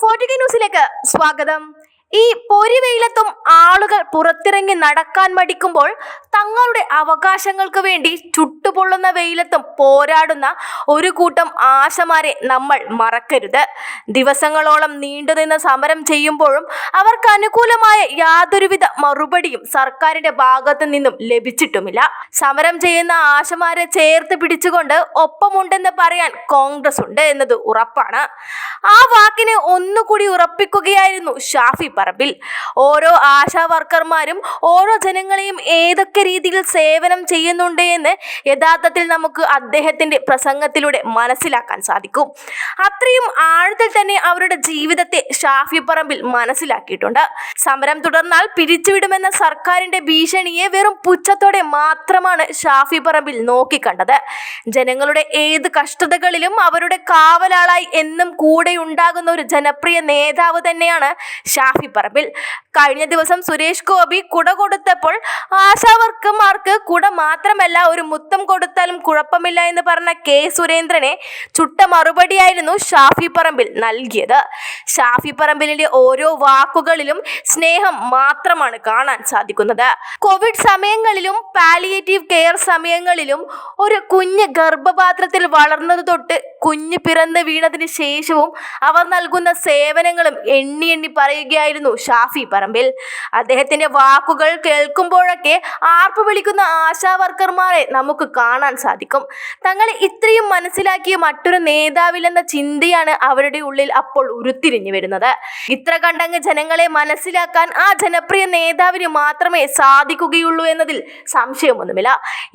ഫോർട്ടിക ന്യൂസിലേക്ക് സ്വാഗതം. ഈ പൊരിവെയിലത്തും ആളുകൾ പുറത്തിറങ്ങി നടക്കാൻ മടിക്കുമ്പോൾ തങ്ങളുടെ അവകാശങ്ങൾക്ക് വേണ്ടി ചുട്ടുപൊള്ളുന്ന വെയിലത്തും പോരാടുന്ന ഒരു കൂട്ടം ആശമാരെ നമ്മൾ മറക്കരുത്. ദിവസങ്ങളോളം നീണ്ടുനിന്ന് സമരം ചെയ്യുമ്പോഴും അവർക്ക് അനുകൂലമായ യാതൊരുവിധ മറുപടിയും സർക്കാരിന്റെ ഭാഗത്തു നിന്നും ലഭിച്ചിട്ടുമില്ല. സമരം ചെയ്യുന്ന ആശമാരെ ചേർത്ത് പിടിച്ചുകൊണ്ട് ഒപ്പമുണ്ടെന്ന് പറയാൻ കോൺഗ്രസ് ഉണ്ട് എന്നത് ഉറപ്പാണ്. ആ വാക്കിനെ ഒന്നുകൂടി ഉറപ്പിക്കുകയായിരുന്നു ഷാഫി പറമ്പിൽ. ഓരോ ആശാ വർക്കർമാരും ഓരോ ജനങ്ങളെയും ഏതൊക്കെ രീതിയിൽ സേവനം ചെയ്യുന്നുണ്ട് എന്ന് യഥാർത്ഥത്തിൽ നമുക്ക് അദ്ദേഹത്തിന്റെ പ്രസംഗത്തിലൂടെ മനസ്സിലാക്കാൻ സാധിക്കും. അത്രയും ആഴത്തിൽ തന്നെ അവരുടെ ജീവിതത്തെ ഷാഫി പറമ്പിൽ മനസ്സിലാക്കിയിട്ടുണ്ട്. സമരം തുടർന്നാൽ പിരിച്ചുവിടുമെന്ന സർക്കാരിന്റെ ഭീഷണിയെ വെറും പുച്ഛത്തോടെ മാത്രമാണ് ഷാഫി പറമ്പിൽ നോക്കിക്കണ്ടത്. ജനങ്ങളുടെ ഏത് കഷ്ടതകളിലും അവരുടെ കാവലാളായി എന്നും കൂടെ ഉണ്ടാകുന്ന ഒരു ജനപ്രിയ നേതാവ് തന്നെയാണ് ഷാഫി പറമ്പിൽ കഴിഞ്ഞ ദിവസം സുരേഷ് ഗോപി കുട കൊടുത്തപ്പോൾ ആശാവർക്കന്മാർക്ക് കുട മാത്രമല്ല ഒരു മുത്തം കൊടുത്താലും കുഴപ്പമില്ല എന്ന് പറഞ്ഞ കെ സുരേന്ദ്രനെ ചുട്ട മറുപടിയായിരുന്നു ഷാഫി പറമ്പിൽ നൽകിയത്. ഷാഫി പറമ്പിലിന്റെ ഓരോ വാക്കുകളിലും സ്നേഹം മാത്രമാണ് കാണാൻ സാധിക്കുന്നത്. കോവിഡ് സമയങ്ങളിലും പാലിയേറ്റീവ് കെയർ സമയങ്ങളിലും ഒരു കുഞ്ഞ് ഗർഭപാത്രത്തിൽ വളർന്നത് തൊട്ട് കുഞ്ഞ് പിറന്ന് വീണതിന് ശേഷവും അവർ നൽകുന്ന സേവനങ്ങളും എണ്ണി എണ്ണി പറയുകയായിരുന്നു ഷാഫി പറമ്പിൽ. അദ്ദേഹത്തിന്റെ വാക്കുകൾ കേൾക്കുമ്പോഴൊക്കെ ആർപ്പ് വിളിക്കുന്ന ആശാ വർക്കർമാരെ നമുക്ക് കാണാൻ സാധിക്കും. തങ്ങളെ ഇത്രയും മനസ്സിലാക്കിയ മറ്റൊരു നേതാവില്ലെന്ന ചിന്തയാണ് അവരുടെ ഉള്ളിൽ അപ്പോൾ ഉരുത്തിരിഞ്ഞു വരുന്നത്. ഇത്ര കണ്ടങ്ങ് ജനങ്ങളെ മനസ്സിലാക്കാൻ ആ ജനപ്രിയ നേതാവിന് മാത്രമേ സാധിക്കുകയുള്ളൂ എന്നതിൽ സംശയമൊന്നുമില്ല.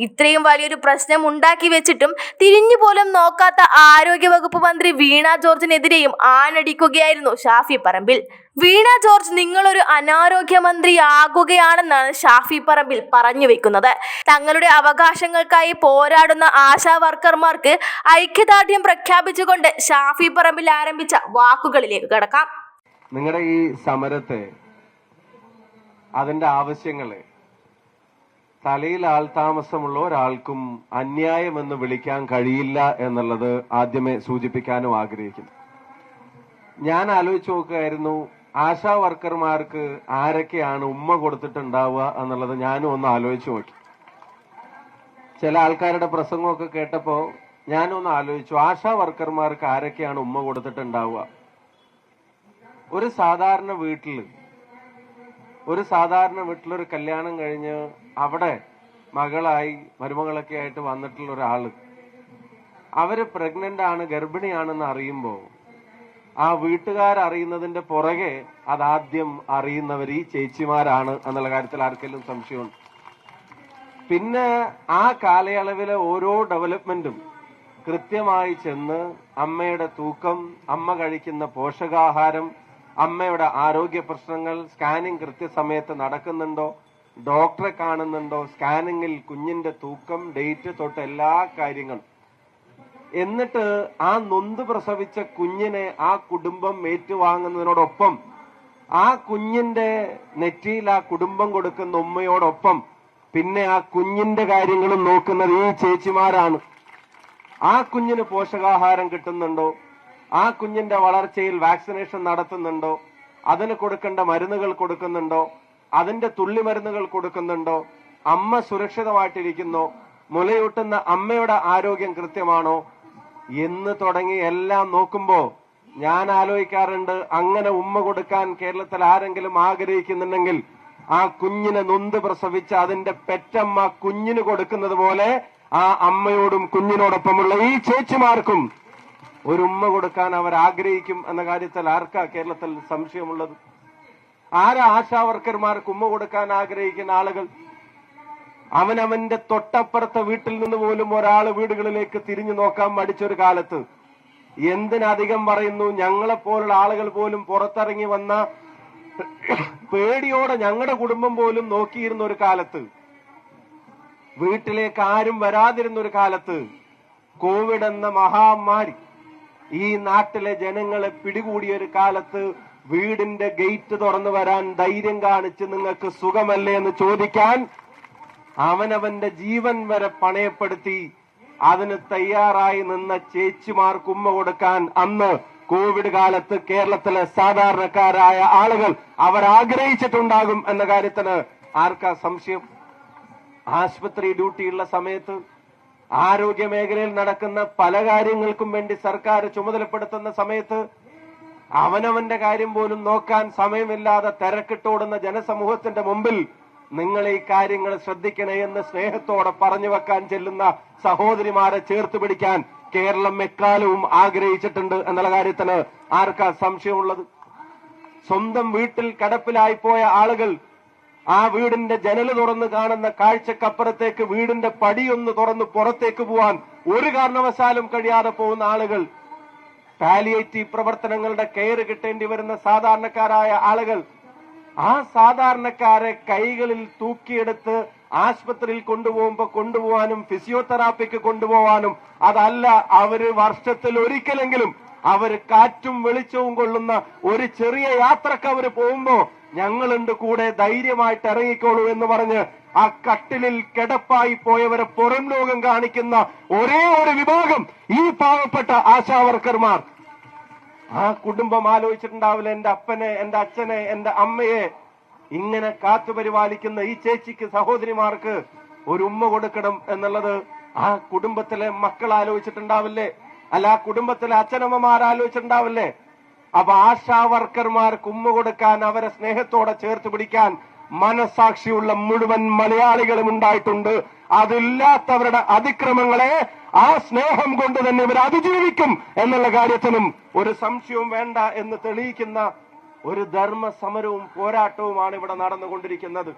ഇത്രയും വലിയൊരു പ്രശ്നം ഉണ്ടാക്കി വെച്ചിട്ടും തിരിഞ്ഞു പോലും നോക്കാത്ത ആരോഗ്യവകുപ്പ് മന്ത്രി വീണ ജോർജിനെതിരെയും ആണടിക്കുകയായിരുന്നു ഷാഫി പറമ്പിൽ. വീണ ജോർജ് നിങ്ങളൊരു അനാരോഗ്യമന്ത്രിയാകുകയാണെന്നാണ് ഷാഫി പറമ്പിൽ പറഞ്ഞു വെക്കുന്നത്. തങ്ങളുടെ അവകാശങ്ങൾക്കായി പോരാടുന്ന ആശാ വർക്കർമാർക്ക് ഐക്യദാർഢ്യം പ്രഖ്യാപിച്ചുകൊണ്ട് ഷാഫി പറമ്പിൽ ആരംഭിച്ച വാക്കുകളിലേക്ക് കടക്കാം. നിങ്ങളുടെ ഈ സമരത്തെ അതിന്റെ ആവശ്യങ്ങളെ തലയിൽ ആൾ താമസമുള്ള ഒരാൾക്കും അന്യായമെന്ന് വിളിക്കാൻ കഴിയില്ല എന്നുള്ളത് ആദ്യമേ സൂചിപ്പിക്കാനും ആഗ്രഹിക്കുന്നു. ഞാൻ ആലോചിച്ച് നോക്കുകയായിരുന്നു ആശാ വർക്കർമാർക്ക് ആരൊക്കെയാണ് ഉമ്മ കൊടുത്തിട്ടുണ്ടാവുക എന്നുള്ളത് ഞാനും ഒന്ന് ആലോചിച്ച് നോക്കി. ചില ആൾക്കാരുടെ പ്രസംഗമൊക്കെ കേട്ടപ്പോ ഒന്ന് ആലോചിച്ചു ആശാ വർക്കർമാർക്ക് ആരൊക്കെയാണ് ഉമ്മ കൊടുത്തിട്ടുണ്ടാവുക? ഒരു സാധാരണ വീട്ടിൽ ഒരു സാധാരണ വീട്ടിലൊരു കല്യാണം കഴിഞ്ഞ് അവിടെ മകളായി മരുമകളൊക്കെ ആയിട്ട് വന്നിട്ടുള്ള ഒരാൾ. അവർ പ്രഗ്നന്റ് ആണ് ഗർഭിണിയാണെന്ന് അറിയുമ്പോൾ ആ വീട്ടുകാർ അറിയുന്നതിന്റെ പുറകെ അതാദ്യം അറിയുന്നവർ ഈ ചേച്ചിമാരാണ് എന്നുള്ള കാര്യത്തിൽ ആർക്കെങ്കിലും സംശയമുണ്ട്. പിന്നെ ആ കാലയളവിലെ ഓരോ ഡെവലപ്മെന്റും കൃത്യമായി ചെന്ന് അമ്മയുടെ തൂക്കം അമ്മ കഴിക്കുന്ന പോഷകാഹാരം അമ്മയുടെ ആരോഗ്യ പ്രശ്നങ്ങൾ സ്കാനിങ് കൃത്യസമയത്ത് നടക്കുന്നുണ്ടോ ഡോക്ടറെ കാണുന്നുണ്ടോ? സ്കാനിങ്ങിൽ കുഞ്ഞിന്റെ തൂക്കം ഡേറ്റ് തൊട്ട് എല്ലാ കാര്യങ്ങളും. എന്നിട്ട് ആ നൊന്ത് പ്രസവിച്ച കുഞ്ഞിനെ ആ കുടുംബം ഏറ്റുവാങ്ങുന്നതിനോടൊപ്പം ആ കുഞ്ഞിന്റെ നെറ്റിയിൽ ആ കുടുംബം കൊടുക്കുന്ന ഉമ്മയോടൊപ്പം പിന്നെ ആ കുഞ്ഞിന്റെ കാര്യങ്ങളും നോക്കുന്നത് ഈ ചേച്ചിമാരാണ്. ആ കുഞ്ഞിന് പോഷകാഹാരം കിട്ടുന്നുണ്ടോ? ആ കുഞ്ഞിന്റെ വളർച്ചയിൽ വാക്സിനേഷൻ നടത്തുന്നുണ്ടോ? അതിന് കൊടുക്കേണ്ട മരുന്നുകൾ കൊടുക്കുന്നുണ്ടോ? അതിന്റെ തുള്ളിമരുന്നുകൾ കൊടുക്കുന്നുണ്ടോ? അമ്മ സുരക്ഷിതമായിട്ടിരിക്കുന്നോ. മുലയൂട്ടുന്ന അമ്മയുടെ ആരോഗ്യം കൃത്യമാണോ? എന്ന് തുടങ്ങി എല്ലാം നോക്കുമ്പോ ഞാൻ ആലോചിക്കാറുണ്ട് അങ്ങനെ ഉമ്മ കൊടുക്കാൻ കേരളത്തിൽ ആരെങ്കിലും ആഗ്രഹിക്കുന്നുണ്ടെങ്കിൽ ആ കുഞ്ഞിനെ നൊന്ത് പ്രസവിച്ച് അതിന്റെ പെറ്റമ്മ കുഞ്ഞിന് കൊടുക്കുന്നത് പോലെ ആ അമ്മയോടും കുഞ്ഞിനോടൊപ്പമുള്ള ഈ ചേച്ചിമാർക്കും ഒരു ഉമ്മ കൊടുക്കാൻ അവർ ആഗ്രഹിക്കും എന്ന കാര്യത്തിൽ ആർക്കാ കേരളത്തിൽ സംശയമുള്ളത്? ആരാ ആശാ വർക്കർമാർക്ക് ഉമ്മ കൊടുക്കാൻ ആഗ്രഹിക്കുന്ന ആളുകൾ? അവനവന്റെ തൊട്ടപ്പുറത്തെ വീട്ടിൽ നിന്ന് പോലും ഒരാൾ വീടുകളിലേക്ക് തിരിഞ്ഞു നോക്കാൻ മടിച്ചൊരു കാലത്ത്. എന്തിനധികം പറയുന്നു ഞങ്ങളെപ്പോലുള്ള ആളുകൾ പോലും പുറത്തിറങ്ങി വന്ന പേടിയോടെ ഞങ്ങളുടെ കുടുംബം പോലും നോക്കിയിരുന്ന ഒരു കാലത്ത്. വീട്ടിലേക്ക് ആരും വരാതിരുന്ന ഒരു കാലത്ത് കോവിഡ് എന്ന മഹാമാരി ഈ നാട്ടിലെ ജനങ്ങളെ പിടികൂടിയ ഒരു കാലത്ത് വീടിന്റെ ഗേറ്റ് തുറന്നു വരാൻ ധൈര്യം കാണിച്ച് നിങ്ങൾക്ക് സുഖമല്ലേ എന്ന് ചോദിക്കാൻ അവനവന്റെ ജീവൻ വരെ പണയപ്പെടുത്തി അതിന് തയ്യാറായി നിന്ന ചേച്ചിമാർക്ക് ഉമ്മ കൊടുക്കാൻ അന്ന് കോവിഡ് കാലത്ത് കേരളത്തിലെ സാധാരണക്കാരായ ആളുകൾ അവർ ആഗ്രഹിച്ചിട്ടുണ്ടാകും എന്ന കാര്യത്തിന് ആർക്കാ സംശയം? ആശുപത്രി ഡ്യൂട്ടിയുള്ള സമയത്ത് ആരോഗ്യ മേഖലയിൽ നടക്കുന്ന പല കാര്യങ്ങൾക്കും വേണ്ടി സർക്കാർ ചുമതലപ്പെടുത്തുന്ന സമയത്ത് അവനവന്റെ കാര്യം പോലും നോക്കാൻ സമയമില്ലാതെ തിരക്കിട്ടോടുന്ന ജനസമൂഹത്തിന്റെ മുമ്പിൽ നിങ്ങൾ ഈ കാര്യങ്ങൾ ശ്രദ്ധിക്കണേ എന്ന് സ്നേഹത്തോടെ പറഞ്ഞു വെക്കാൻ ചെല്ലുന്ന സഹോദരിമാരെ ചേർത്ത് പിടിക്കാൻ കേരളം എക്കാലവും ആഗ്രഹിച്ചിട്ടുണ്ട് എന്നുള്ള കാര്യത്തിന് ആർക്കാ സംശയമുള്ളത്? സ്വന്തം വീട്ടിൽ കടപ്പിലായി പോയ ആളുകൾ ആ വീടിന്റെ ജനൽ തുറന്ന് കാണുന്ന കാഴ്ചക്കപ്പുറത്തേക്ക് വീടിന്റെ പടിയൊന്ന് തുറന്ന് പുറത്തേക്ക് പോവാൻ ഒരു കാരണവശാലും കഴിയാതെ പോകുന്ന ആളുകൾ പാലിയേറ്റീവ് പ്രവർത്തനങ്ങളുടെ കെയർ കിട്ടേണ്ടി വരുന്ന സാധാരണക്കാരായ ആളുകൾ ആ സാധാരണക്കാരെ കൈകളിൽ തൂക്കിയെടുത്ത് ആശുപത്രിയിൽ കൊണ്ടുപോകുമ്പോ കൊണ്ടുപോകാനും ഫിസിയോതെറാപ്പിക്ക് കൊണ്ടുപോകാനും അതല്ല അവർ വർഷത്തിൽ ഒരിക്കലെങ്കിലും അവർ കാറ്റും വെളിച്ചവും കൊള്ളുന്ന ഒരു ചെറിയ യാത്രയ്ക്ക് അവർ പോകുമ്പോ ഞങ്ങളുണ്ട് കൂടെ ധൈര്യമായിട്ട് ഇറങ്ങിക്കോളൂ എന്ന് പറഞ്ഞ് ആ കട്ടിലിൽ കിടപ്പായി പോയവരെ പുറം ലോകം കാണിക്കുന്ന ഒരേ ഒരു വിഭാഗം ഈ പാവപ്പെട്ട ആശാവർക്കർമാർ. ആ കുടുംബം ആലോചിച്ചിട്ടുണ്ടാവില്ല എന്റെ അപ്പനെ എന്റെ അച്ഛനെ എന്റെ അമ്മയെ. ഇങ്ങനെ കാത്തുപരിപാലിക്കുന്ന ഈ ചേച്ചിക്ക് സഹോദരിമാർക്ക് ഒരു ഉമ്മ കൊടുക്കണം എന്നുള്ളത് ആ കുടുംബത്തിലെ മക്കൾ ആലോചിച്ചിട്ടുണ്ടാവില്ലേ? അല്ല ആ കുടുംബത്തിലെ അച്ഛനമ്മമാർ ആലോചിച്ചിട്ടുണ്ടാവില്ലേ? അപ്പൊ ആശാ വർക്കർമാർക്ക് ഉമ്മ കൊടുക്കാൻ അവരെ സ്നേഹത്തോടെ ചേർത്ത് പിടിക്കാൻ മനസാക്ഷിയുള്ള മുഴുവൻ മലയാളികളും ഉണ്ടായിട്ടുണ്ട്. അതില്ലാത്തവരുടെ അതിക്രമങ്ങളെ ആ സ്നേഹം കൊണ്ട് തന്നെ ഇവർ അതിജീവിക്കും എന്നുള്ള കാര്യത്തിനും ഒരു സംശയവും വേണ്ട എന്ന് തെളിയിക്കുന്ന ഒരു ധർമ്മ സമരവും പോരാട്ടവുമാണ് ഇവിടെ നടന്നുകൊണ്ടിരിക്കുന്നത്.